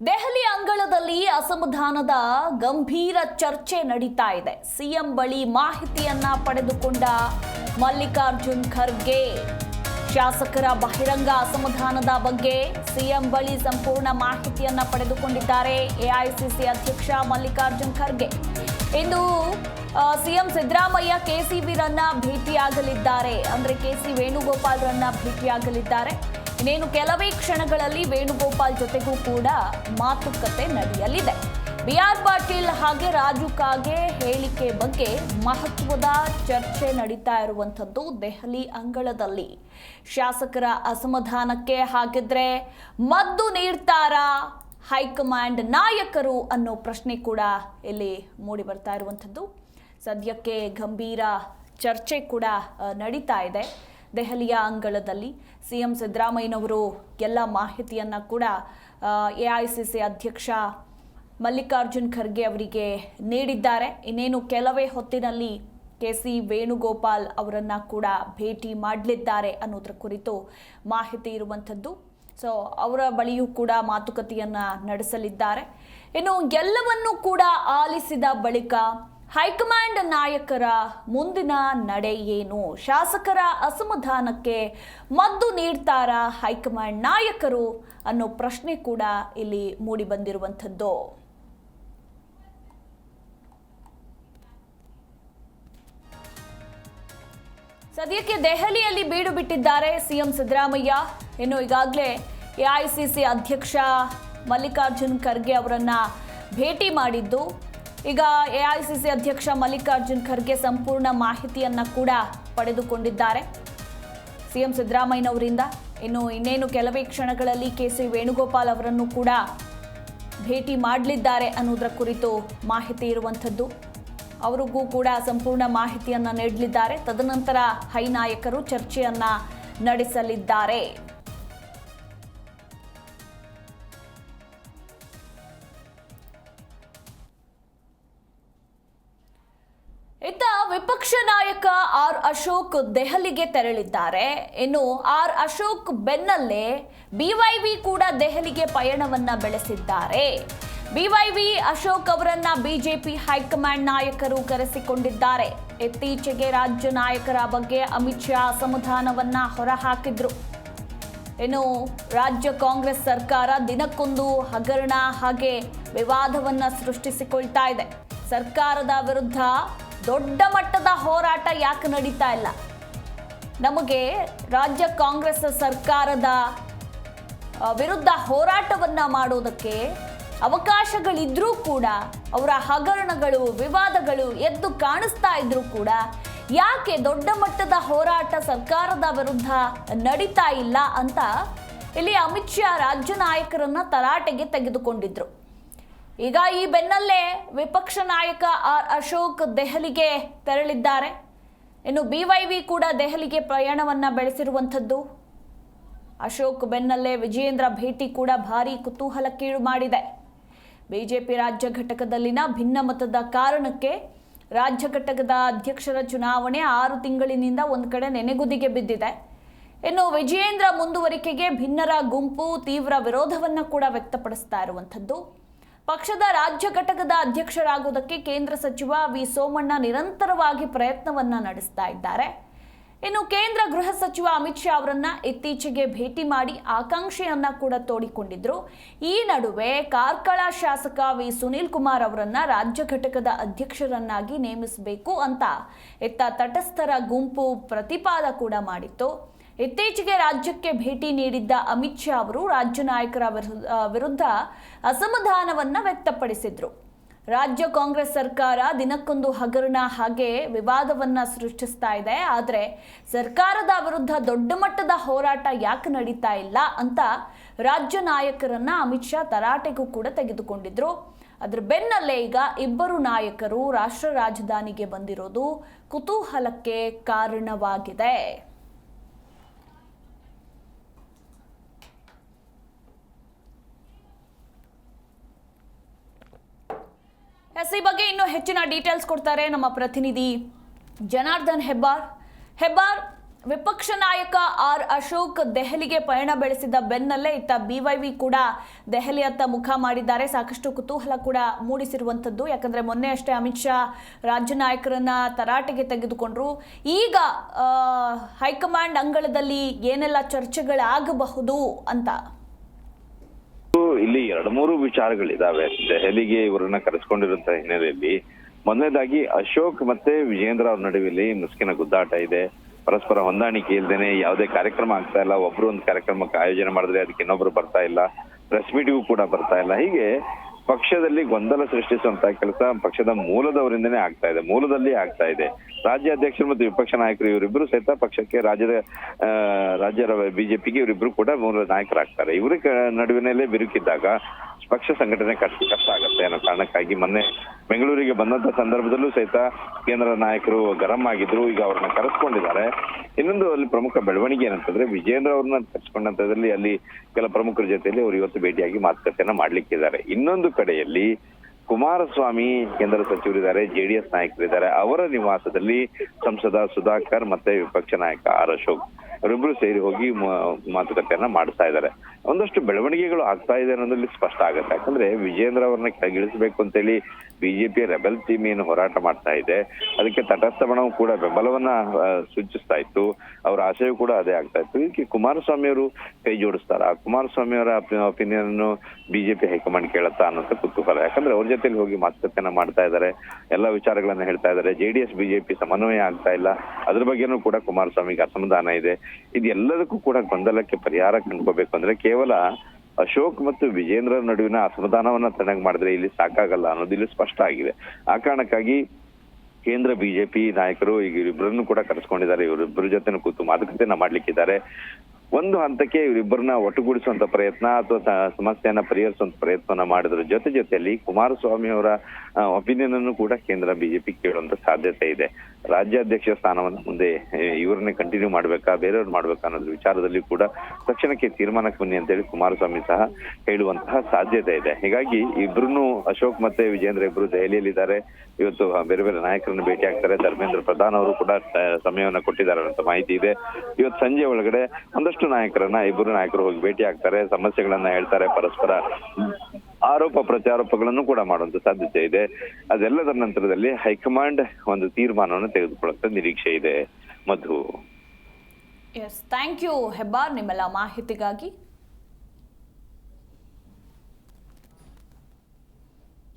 ದೆಹಲಿ ಅಂಗಳದಲ್ಲಿ ಅಸಮಾಧಾನದ ಗಂಭೀರ ಚರ್ಚೆ ನಡೀತಾ ಇದೆ. ಸಿಎಂ ಬಳಿ ಮಾಹಿತಿಯನ್ನ ಪಡೆದುಕೊಂಡ ಮಲ್ಲಿಕಾರ್ಜುನ್ ಖರ್ಗೆ, ಶಾಸಕರ ಬಹಿರಂಗ ಅಸಮಾಧಾನದ ಬಗ್ಗೆ ಸಿಎಂ ಬಳಿ ಸಂಪೂರ್ಣ ಮಾಹಿತಿಯನ್ನ ಪಡೆದುಕೊಂಡಿದ್ದಾರೆ ಎಐಸಿಸಿ ಅಧ್ಯಕ್ಷ ಮಲ್ಲಿಕಾರ್ಜುನ್ ಖರ್ಗೆ. ಇಂದು ಸಿಎಂ ಸಿದ್ದರಾಮಯ್ಯ ಕೆಸಿಬಿರನ್ನ ಭೇಟಿಯಾಗಲಿದ್ದಾರೆ. ಅಂದ್ರೆ ಕೆಸಿ ವೇಣುಗೋಪಾಲ್ರನ್ನ ಭೇಟಿಯಾಗಲಿದ್ದಾರೆ. ಇನ್ನೇನು ಕೆಲವೇ ಕ್ಷಣಗಳಲ್ಲಿ ವೇಣುಗೋಪಾಲ್ ಜೊತೆಗೂ ಕೂಡ ಮಾತುಕತೆ ನಡೆಯಲಿದೆ. ಬಿ ಆರ್ ಪಾಟೀಲ್ ಹಾಗೆ ರಾಜು ಕಾಗೆ ಹೇಳಿಕೆ ಬಗ್ಗೆ ಮಹತ್ವದ ಚರ್ಚೆ ನಡೀತಾ ಇರುವಂಥದ್ದು ದೆಹಲಿ ಅಂಗಳದಲ್ಲಿ. ಶಾಸಕರ ಅಸಮಾಧಾನಕ್ಕೆ ಹಾಗಿದ್ರೆ ಮದ್ದು ನೀಡ್ತಾರಾ ಹೈಕಮಾಂಡ್ ನಾಯಕರು ಅನ್ನೋ ಪ್ರಶ್ನೆ ಕೂಡ ಇಲ್ಲಿ ಮೂಡಿ ಬರ್ತಾ ಇರುವಂಥದ್ದು. ಸದ್ಯಕ್ಕೆ ಗಂಭೀರ ಚರ್ಚೆ ಕೂಡ ನಡೀತಾ ಇದೆ. ದೆಹಲಿಯ ಅಂಗಳದಲ್ಲಿ ಸಿ ಎಂ ಸಿದ್ದರಾಮಯ್ಯನವರು ಎಲ್ಲ ಮಾಹಿತಿಯನ್ನು ಕೂಡ ಎ ಐ ಸಿ ಸಿ ಅಧ್ಯಕ್ಷ ಮಲ್ಲಿಕಾರ್ಜುನ್ ಖರ್ಗೆ ಅವರಿಗೆ ನೀಡಿದ್ದಾರೆ. ಇನ್ನೇನು ಕೆಲವೇ ಹೊತ್ತಿನಲ್ಲಿ ಕೆ ಸಿ ವೇಣುಗೋಪಾಲ್ ಅವರನ್ನು ಕೂಡ ಭೇಟಿ ಮಾಡಲಿದ್ದಾರೆ ಅನ್ನೋದ್ರ ಕುರಿತು ಮಾಹಿತಿ ಇರುವಂಥದ್ದು. ಸೊ ಅವರ ಬಳಿಯೂ ಕೂಡ ಮಾತುಕತೆಯನ್ನು ನಡೆಸಲಿದ್ದಾರೆ. ಇನ್ನು ಎಲ್ಲವನ್ನೂ ಕೂಡ ಆಲಿಸಿದ ಬಳಿಕ ಹೈಕಮಾಂಡ್ ನಾಯಕರ ಮುಂದಿನ ನಡೆ ಏನು? ಶಾಸಕರ ಅಸಮಾಧಾನಕ್ಕೆ ಮದ್ದು ನೀಡ್ತಾರಾ ಹೈಕಮಾಂಡ್ ನಾಯಕರು ಅನ್ನೋ ಪ್ರಶ್ನೆ ಕೂಡ ಇಲ್ಲಿ ಮೂಡಿ ಬಂದಿರುವಂಥದ್ದು. ಸದ್ಯಕ್ಕೆ ದೆಹಲಿಯಲ್ಲಿ ಬೀಡು ಬಿಟ್ಟಿದ್ದಾರೆ ಸಿಎಂ ಸಿದ್ದರಾಮಯ್ಯ. ಇನ್ನು ಈಗಾಗಲೇ ಎಐಸಿಸಿ ಅಧ್ಯಕ್ಷ ಮಲ್ಲಿಕಾರ್ಜುನ್ ಖರ್ಗೆ ಅವರನ್ನ ಭೇಟಿ ಮಾಡಿದ್ದು. ಈಗ ಎಐಸಿಸಿ ಅಧ್ಯಕ್ಷ ಮಲ್ಲಿಕಾರ್ಜುನ್ ಖರ್ಗೆ ಸಂಪೂರ್ಣ ಮಾಹಿತಿಯನ್ನ ಕೂಡ ಪಡೆದುಕೊಂಡಿದ್ದಾರೆ. ಸಿಎಂ ಸಿದ್ದರಾಮಯ್ಯನವರಿಂದ. ಇನ್ನು ಇನ್ನೇನು ಕೆಲವೇ ಕ್ಷಣಗಳಲ್ಲಿ ಕೆ ಸಿ ವೇಣುಗೋಪಾಲ್ ಅವರನ್ನು ಕೂಡ ಭೇಟಿ ಮಾಡಲಿದ್ದಾರೆ ಅನ್ನೋದರ ಕುರಿತು ಮಾಹಿತಿ ಇರುವಂಥದ್ದು. ಅವರಿಗೂ ಕೂಡ ಸಂಪೂರ್ಣ ಮಾಹಿತಿಯನ್ನ ನೀಡಲಿದ್ದಾರೆ. ತದನಂತರ ಹೈ ನಾಯಕರು ಚರ್ಚೆಯನ್ನ ನಡೆಸಲಿದ್ದಾರೆ. ಅಶೋಕ್ ದೆಹಲಿಗೆ ತೆರಳಿದ್ದಾರೆ. ಇನ್ನು ಆರ್ ಅಶೋಕ್ ಬೆನ್ನಲ್ಲೇ ಬಿವೈವಿ ಕೂಡ ದೆಹಲಿಗೆ ಪಯಣವನ್ನ ಬೆಳೆಸಿದ್ದಾರೆ. ಬಿವೈವಿ ಅಶೋಕ್ ಅವರನ್ನ ಬಿಜೆಪಿ ಹೈಕಮಾಂಡ್ ನಾಯಕರು ಕರೆಸಿಕೊಂಡಿದ್ದಾರೆ. ಇತ್ತೀಚೆಗೆ ರಾಜ್ಯ ನಾಯಕರ ಬಗ್ಗೆ ಅಮಿತ್ ಶಾ ಅಸಮಾಧಾನವನ್ನ ಹೊರಹಾಕಿದ್ರು. ಇನ್ನು ರಾಜ್ಯ ಕಾಂಗ್ರೆಸ್ ಸರ್ಕಾರ ದಿನಕ್ಕೊಂದು ಹಗರಣ ಹಾಗೆ ವಿವಾದವನ್ನ ಸೃಷ್ಟಿಸಿಕೊಳ್ತಾ ಇದೆ. ಸರ್ಕಾರದ ವಿರುದ್ಧ ದೊಡ್ಡ ಮಟ್ಟದ ಹೋರಾಟ ಯಾಕೆ ನಡೀತಾ ಇಲ್ಲ? ನಮಗೆ ರಾಜ್ಯ ಕಾಂಗ್ರೆಸ್ ಸರ್ಕಾರದ ವಿರುದ್ಧ ಹೋರಾಟವನ್ನು ಮಾಡೋದಕ್ಕೆ ಅವಕಾಶಗಳಿದ್ರೂ ಕೂಡ, ಅವರ ಹಗರಣಗಳು, ವಿವಾದಗಳು ಎದ್ದು ಕಾಣಿಸ್ತಾ ಇದ್ರೂ ಕೂಡ ಯಾಕೆ ದೊಡ್ಡ ಮಟ್ಟದ ಹೋರಾಟ ಸರ್ಕಾರದ ವಿರುದ್ಧ ನಡೀತಾ ಇಲ್ಲ ಅಂತ ಇಲ್ಲಿ ಅಮಿತ್ ಶಾ ರಾಜ್ಯ ನಾಯಕರನ್ನ ತರಾಟೆಗೆ ತೆಗೆದುಕೊಂಡಿದ್ರು. ಈಗ ಈ ಬೆನ್ನಲ್ಲೇ ವಿಪಕ್ಷ ನಾಯಕ ಆರ್ ಅಶೋಕ್ ದೆಹಲಿಗೆ ತೆರಳಿದ್ದಾರೆ. ಇನ್ನು ಬಿವೈವಿ ಕೂಡ ದೆಹಲಿಗೆ ಪ್ರಯಾಣವನ್ನ ಬೆಳೆಸಿರುವಂಥದ್ದು. ಅಶೋಕ್ ಬೆನ್ನಲ್ಲೇ ವಿಜಯೇಂದ್ರ ಭೇಟಿ ಕೂಡ ಭಾರಿ ಕುತೂಹಲಕ್ಕೀಡು ಮಾಡಿದೆ. ಬಿಜೆಪಿ ರಾಜ್ಯ ಘಟಕದಲ್ಲಿನ ಭಿನ್ನಮತದ ಕಾರಣಕ್ಕೆ ರಾಜ್ಯ ಘಟಕದ ಅಧ್ಯಕ್ಷರ ಚುನಾವಣೆ ಆರು ತಿಂಗಳಿನಿಂದ ಒಂದು ಕಡೆ ನೆನೆಗುದಿಗೆ ಬಿದ್ದಿದೆ. ಇನ್ನು ವಿಜಯೇಂದ್ರ ಮುಂದುವರಿಕೆಗೆ ಭಿನ್ನರ ಗುಂಪು ತೀವ್ರ ವಿರೋಧವನ್ನು ಕೂಡ ವ್ಯಕ್ತಪಡಿಸ್ತಾ ಇರುವಂಥದ್ದು. ಪಕ್ಷದ ರಾಜ್ಯ ಘಟಕದ ಅಧ್ಯಕ್ಷರಾಗುವುದಕ್ಕೆ ಕೇಂದ್ರ ಸಚಿವ ವಿ ಸೋಮಣ್ಣ ನಿರಂತರವಾಗಿ ಪ್ರಯತ್ನವನ್ನ ನಡೆಸ್ತಾ ಇದ್ದಾರೆ. ಇನ್ನು ಕೇಂದ್ರ ಗೃಹ ಸಚಿವ ಅಮಿತ್ ಶಾ ಅವರನ್ನ ಇತ್ತೀಚೆಗೆ ಭೇಟಿ ಮಾಡಿ ಆಕಾಂಕ್ಷೆಯನ್ನ ಕೂಡ ತೋಡಿಕೊಂಡಿದ್ರು. ಈ ನಡುವೆ ಕಾರ್ಕಳ ಶಾಸಕ ವಿ ಸುನೀಲ್ ಕುಮಾರ್ ಅವರನ್ನ ರಾಜ್ಯ ಘಟಕದ ಅಧ್ಯಕ್ಷರನ್ನಾಗಿ ನೇಮಿಸಬೇಕು ಅಂತ ಇತ್ತ ತಟಸ್ಥರ ಗುಂಪು ಪ್ರತಿಪಾದ ಕೂಡ ಮಾಡಿತ್ತು. ಇತ್ತೀಚೆಗೆ ರಾಜ್ಯಕ್ಕೆ ಭೇಟಿ ನೀಡಿದ್ದ ಅಮಿತ್ ಶಾ ಅವರು ರಾಜ್ಯ ನಾಯಕರ ವಿರುದ್ಧ ಅಸಮಾಧಾನವನ್ನು ವ್ಯಕ್ತಪಡಿಸಿದ್ರು. ರಾಜ್ಯ ಕಾಂಗ್ರೆಸ್ ಸರ್ಕಾರ ದಿನಕ್ಕೊಂದು ಹಗರಣ ಹಾಗೆ ವಿವಾದವನ್ನ ಸೃಷ್ಟಿಸ್ತಾ ಇದೆ. ಆದರೆ ಸರ್ಕಾರದ ವಿರುದ್ಧ ದೊಡ್ಡ ಮಟ್ಟದ ಹೋರಾಟ ಯಾಕೆ ನಡೀತಾ ಇಲ್ಲ ಅಂತ ರಾಜ್ಯ ನಾಯಕರನ್ನ ಅಮಿತ್ ಶಾ ತರಾಟೆಗೂ ಕೂಡ ತೆಗೆದುಕೊಂಡಿದ್ರು. ಅದ್ರ ಬೆನ್ನಲ್ಲೇ ಈಗ ಇಬ್ಬರು ನಾಯಕರು ರಾಷ್ಟ್ರ ರಾಜಧಾನಿಗೆ ಬಂದಿರೋದು ಕುತೂಹಲಕ್ಕೆ ಕಾರಣವಾಗಿದೆ. ಎಸ್ ಈ ಬಗ್ಗೆ ಇನ್ನೂ ಹೆಚ್ಚಿನ ಡೀಟೇಲ್ಸ್ ಕೊಡ್ತಾರೆ ನಮ್ಮ ಪ್ರತಿನಿಧಿ ಜನಾರ್ದನ್ ಹೆಬ್ಬಾರ್. ಹೆಬ್ಬಾರ್, ವಿಪಕ್ಷ ನಾಯಕ ಆರ್ ಅಶೋಕ್ ದೆಹಲಿಗೆ ಪಯಣ ಬೆಳೆಸಿದ ಬೆನ್ನಲ್ಲೇ ಇತ್ತ ಬಿವೈವಿ ಕೂಡ ದೆಹಲಿಯತ್ತ ಮುಖ ಮಾಡಿದ್ದಾರೆ. ಸಾಕಷ್ಟು ಕುತೂಹಲ ಕೂಡ ಮೂಡಿಸಿರುವಂಥದ್ದು. ಯಾಕಂದ್ರೆ ಮೊನ್ನೆ ಅಷ್ಟೇ ಅಮಿತ್ ಶಾ ರಾಜ್ಯ ನಾಯಕರನ್ನ ತರಾಟೆಗೆ ತೆಗೆದುಕೊಂಡ್ರು. ಈಗ ಹೈಕಮಾಂಡ್ ಅಂಗಳದಲ್ಲಿ ಏನೆಲ್ಲ ಚರ್ಚೆಗಳಾಗಬಹುದು ಅಂತ. ಇಲ್ಲಿ ಎರಡು ಮೂರು ವಿಚಾರಗಳಿದಾವೆ. ದೆಹಲಿಗೆ ಇವರನ್ನ ಕರೆಸ್ಕೊಂಡಿರುವಂತ ಹಿನ್ನೆಲೆಯಲ್ಲಿ. ಮೊದಲನೇದಾಗಿ ಅಶೋಕ್ ಮತ್ತೆ ವಿಜೇಂದ್ರ ಅವ್ರ ನಡುವೆ ಮುಸ್ಕಿನ ಗುದ್ದಾಟ ಇದೆ. ಪರಸ್ಪರ ಹೊಂದಾಣಿಕೆ ಇಲ್ದೇನೆ ಯಾವುದೇ ಕಾರ್ಯಕ್ರಮ ಆಗ್ತಾ ಇಲ್ಲ. ಒಬ್ರು ಒಂದು ಕಾರ್ಯಕ್ರಮಕ್ಕೆ ಆಯೋಜನೆ ಮಾಡಿದ್ರೆ ಅದಕ್ಕೆ ಇನ್ನೊಬ್ರು ಬರ್ತಾ ಇಲ್ಲ. ಪ್ರೆಸ್ ಮೀಟಿಗೂ ಕೂಡ ಬರ್ತಾ ಇಲ್ಲ. ಹೀಗೆ ಪಕ್ಷದಲ್ಲಿ ಗೊಂದಲ ಸೃಷ್ಟಿಸುವಂತಹ ಕೆಲಸ ಪಕ್ಷದ ಮೂಲದವರಿಂದನೇ ಆಗ್ತಾ ಇದೆ ಮೂಲದಲ್ಲಿ ಆಗ್ತಾ ಇದೆ. ರಾಜ್ಯ ಅಧ್ಯಕ್ಷರು ಮತ್ತು ವಿಪಕ್ಷ ನಾಯಕರು ಇವರಿಬ್ಬರು ಸಹಿತ ಪಕ್ಷಕ್ಕೆ ರಾಜ್ಯದ ರಾಜ್ಯದ ಬಿಜೆಪಿಗೆ ಇವರಿಬ್ರು ಕೂಡ ಮೂಲ ನಾಯಕರಾಗ್ತಾರೆ. ಇವರ ನಡುವಿನಲ್ಲೇ ಬಿರುಕಿದ್ದಾಗ ಪಕ್ಷ ಸಂಘಟನೆ ಕಷ್ಟ ಕಷ್ಟ ಆಗುತ್ತೆ ಅನ್ನೋ ಕಾರಣಕ್ಕಾಗಿ ಮೊನ್ನೆ ಬೆಂಗಳೂರಿಗೆ ಬಂದಂತ ಸಂದರ್ಭದಲ್ಲೂ ಸಹಿತ ಕೇಂದ್ರ ನಾಯಕರು ಗರಂ ಆಗಿದ್ರು. ಈಗ ಅವ್ರನ್ನ ಕರೆಸ್ಕೊಂಡಿದ್ದಾರೆ. ಇನ್ನೊಂದು ಅಲ್ಲಿ ಪ್ರಮುಖ ಬೆಳವಣಿಗೆ ಏನಂತಂದ್ರೆ ವಿಜೇಂದ್ರ ಅವ್ರನ್ನ ಕರೆಸ್ಕೊಂಡಂತದಲ್ಲಿ ಅಲ್ಲಿ ಕೆಲ ಪ್ರಮುಖರ ಜೊತೆಯಲ್ಲಿ ಅವರು ಇವತ್ತು ಭೇಟಿಯಾಗಿ ಮಾತುಕತೆಯನ್ನ ಮಾಡ್ಲಿಕ್ಕಿದ್ದಾರೆ. ಇನ್ನೊಂದು ಕಡೆಯಲ್ಲಿ ಕುಮಾರಸ್ವಾಮಿ ಕೇಂದ್ರ ಸಚಿವರಿದ್ದಾರೆ ಜೆಡಿಎಸ್ ನಾಯಕರಿದ್ದಾರೆ. ಅವರ ನಿವಾಸದಲ್ಲಿ ಸಂಸದ ಸುಧಾಕರ್ ಮತ್ತೆ ವಿಪಕ್ಷ ನಾಯಕ ಆರ್ ಅಶೋಕ್ ಅವರಿಬ್ರು ಸೇರಿ ಹೋಗಿ ಮಾತುಕತೆಯನ್ನ ಮಾಡ್ತಾ ಇದ್ದಾರೆ. ಒಂದಷ್ಟು ಬೆಳವಣಿಗೆಗಳು ಆಗ್ತಾ ಇದೆ ಅನ್ನೋದ್ರಲ್ಲಿ ಸ್ಪಷ್ಟ ಆಗುತ್ತೆ. ಯಾಕಂದ್ರೆ ವಿಜೇಂದ್ರ ಅವ್ರನ್ನ ಕೆಳಗಿಳಿಸಬೇಕು ಅಂತೇಳಿ ಬಿಜೆಪಿ ರೆಬೆಲ್ ಟೀಮ್ ಏನು ಹೋರಾಟ ಮಾಡ್ತಾ ಇದೆ. ಅದಕ್ಕೆ ತಟಸ್ಥ ಬಣವು ಕೂಡ ಬೆಂಬಲವನ್ನ ಸೂಚಿಸ್ತಾ ಇತ್ತು. ಅವರ ಆಶಯ ಕೂಡ ಅದೇ ಆಗ್ತಾ ಇತ್ತು. ಇದಕ್ಕೆ ಕುಮಾರಸ್ವಾಮಿ ಅವರು ಕೈ ಜೋಡಿಸ್ತಾರ? ಕುಮಾರಸ್ವಾಮಿ ಅವರ ಒಪಿನಿಯನ್ ಅನ್ನು ಬಿಜೆಪಿ ಹೈಕಮಾಂಡ್ ಕೇಳತ್ತಾ ಅನ್ನೋಂಥ ಕುತೂಹಲ. ಯಾಕಂದ್ರೆ ಅವ್ರ ಜೊತೆಲಿ ಹೋಗಿ ಮಾತುಕತೆಯನ್ನ ಮಾಡ್ತಾ ಇದ್ದಾರೆ. ಎಲ್ಲಾ ವಿಚಾರಗಳನ್ನ ಹೇಳ್ತಾ ಇದ್ದಾರೆ. ಜೆಡಿಎಸ್ ಬಿಜೆಪಿ ಸಮನ್ವಯ ಆಗ್ತಾ ಇಲ್ಲ. ಅದ್ರ ಬಗ್ಗೆನೂ ಕೂಡ ಕುಮಾರಸ್ವಾಮಿಗೆ ಅಸಮಾಧಾನ ಇದೆ. ಇದೆಲ್ಲದಕ್ಕೂ ಕೂಡ ಗೊಂದಲಕ್ಕೆ ಪರಿಹಾರ ಕಂಡ್ಕೋಬೇಕು ಅಂದ್ರೆ ಕೇವಲ ಅಶೋಕ್ ಮತ್ತು ವಿಜೇಂದ್ರ ನಡುವಿನ ಅಸಮಾಧಾನವನ್ನ ತಣ್ಣಗ್ ಮಾಡಿದ್ರೆ ಇಲ್ಲಿ ಸಾಕಾಗಲ್ಲ ಅನ್ನೋದು ಇಲ್ಲಿ ಸ್ಪಷ್ಟ ಆಗಿದೆ. ಆ ಕಾರಣಕ್ಕಾಗಿ ಕೇಂದ್ರ ಬಿಜೆಪಿ ನಾಯಕರು ಈಗ ಇವರಿಬ್ಬರನ್ನು ಕೂಡ ಕರೆಸ್ಕೊಂಡಿದ್ದಾರೆ ಇವರಿಬ್ಬರ ಜೊತೆ ಕೂತು ಮಾತುಕತೆಯನ್ನ ಮಾಡ್ಲಿಕ್ಕಿದ್ದಾರೆ. ಒಂದು ಹಂತಕ್ಕೆ ಇವರಿಬ್ಬರನ್ನ ಒಟ್ಟುಗೂಡಿಸುವಂತ ಪ್ರಯತ್ನ ಅಥವಾ ಸಮಸ್ಯೆಯನ್ನ ಪರಿಹರಿಸುವಂತ ಪ್ರಯತ್ನವನ್ನ ಮಾಡಿದ್ರ. ಜೊತೆ ಜೊತೆಯಲ್ಲಿ ಕುಮಾರಸ್ವಾಮಿ ಅವರ ಒಪಿನಿಯನ್ ಅನ್ನು ಕೂಡ ಕೇಂದ್ರ ಬಿಜೆಪಿ ಕೇಳುವಂತ ಸಾಧ್ಯತೆ ಇದೆ. ರಾಜ್ಯಾಧ್ಯಕ್ಷ ಸ್ಥಾನವನ್ನ ಮುಂದೆ ಇವರನ್ನೇ ಕಂಟಿನ್ಯೂ ಮಾಡ್ಬೇಕಾ, ಬೇರೆಯವ್ರು ಮಾಡ್ಬೇಕಾ ಅನ್ನೋದ್ರ ವಿಚಾರದಲ್ಲಿ ಕೂಡ ತಕ್ಷಣಕ್ಕೆ ತೀರ್ಮಾನಕ್ಕೆ ಬನ್ನಿ ಅಂತೇಳಿ ಕುಮಾರಸ್ವಾಮಿ ಸಹ ಹೇಳುವಂತಹ ಸಾಧ್ಯತೆ ಇದೆ. ಹೀಗಾಗಿ ಇಬ್ರು ಅಶೋಕ್ ಮತ್ತೆ ವಿಜೇಂದ್ರ ಇಬ್ರು ದೆಹಲಿಯಲ್ಲಿದ್ದಾರೆ. ಇವತ್ತು ಬೇರೆ ಬೇರೆ ನಾಯಕರನ್ನು ಭೇಟಿ ಆಗ್ತಾರೆ. ಧರ್ಮೇಂದ್ರ ಪ್ರಧಾನ್ ಅವರು ಕೂಡ ಸಮಯವನ್ನ ಕೊಟ್ಟಿದ್ದಾರೆ ಅಂತ ಮಾಹಿತಿ ಇದೆ. ಇವತ್ತು ಸಂಜೆ ಒಳಗಡೆ ಒಂದಷ್ಟು ನಾಯಕರನ್ನ ಇಬ್ಬರು ನಾಯಕರು ಹೋಗಿ ಭೇಟಿ ಆಗ್ತಾರೆ, ಸಮಸ್ಯೆಗಳನ್ನ ಹೇಳ್ತಾರೆ, ಪರಸ್ಪರ ಆರೋಪ ಪ್ರತ್ಯಾರೋಪಗಳನ್ನು ಕೂಡ ಮಾಡುವಂತ ಸಾಧ್ಯತೆ ಇದೆ. ಅದೆಲ್ಲದರ ನಂತರದಲ್ಲಿ ಹೈಕಮಾಂಡ್ ಒಂದು ತೀರ್ಮಾನವನ್ನು ತೆಗೆದುಕೊಳ್ಳುವಂತ ನಿರೀಕ್ಷೆ ಇದೆ. Madhu. Yes thank you Hebbar, ನಿಮ್ಮೆಲ್ಲ ಮಾಹಿತಿಗಾಗಿ.